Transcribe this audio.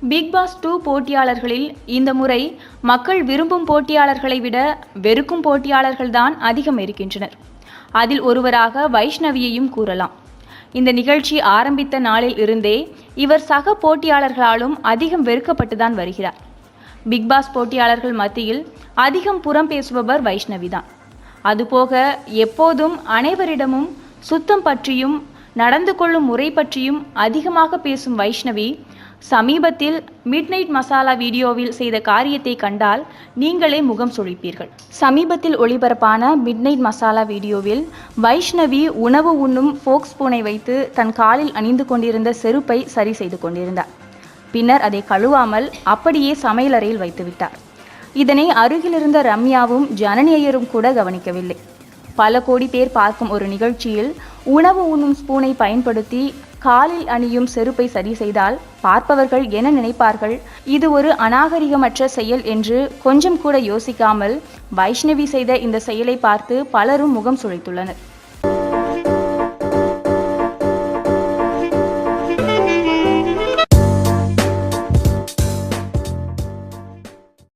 Big pass two போட்டியாளர்களில் இந்த முறை மக்கள் விரும்பும் போட்டியாளர்களை விட வெறுக்கும் போட்டியாளர்கள்தான் அதிகம் இருக்கின்றனர். அதில் ஒருவராக வைஷ்ணவியையும் கூறலாம். இந்த நிகழ்ச்சி ஆரம்பித்த நாளில் இருந்தே இவர் சக போட்டியாளர்களாலும் அதிகம் வெறுக்கப்பட்டுதான் வருகிறார். பிக் பாஸ் போட்டியாளர்கள் மத்தியில் அதிகம் புறம் பேசுபவர் வைஷ்ணவிதான் அதுபோக எப்போதும் அனைவரிடமும் சுத்தம் பற்றியும் நடந்து கொள்ளும் முறை பற்றியும் அதிகமாக பேசும் வைஷ்ணவி சமீபத்தில் மிட்நைட் மசாலா வீடியோவில் செய்த காரியத்தை கண்டால் நீங்களே முகம் சுழிப்பீர்கள். சமீபத்தில் ஒளிபரப்பான மிட்நைட் மசாலா வீடியோவில் வைஷ்ணவி உணவு உண்ணும் ஃபோக் ஸ்பூனை வைத்து தன் காலில் அணிந்து கொண்டிருந்த செருப்பை சரி செய்து கொண்டிருந்தார். பின்னர் அதை கழுவாமல் அப்படியே சமையலறையில் வைத்துவிட்டார் இதனை அருகிலிருந்த ரம்யாவும் ஜனனி ஐயரும் கூட கவனிக்கவில்லை. பல கோடி பேர் பார்க்கும் ஒரு நிகழ்ச்சியில் உணவு உண்ணும் ஸ்பூனை பயன்படுத்தி காலில் அணியும் செருப்பை சரி செய்தால் பார்ப்பவர்கள் என்ன நினைப்பார்கள்? இது ஒரு அநாகரிகமற்ற செயல் என்று கொஞ்சம் கூட யோசிக்காமல் வைஷ்ணவி செய்த இந்த செயலை பார்த்து பலரும் முகம் சுழித்துள்ளனர்.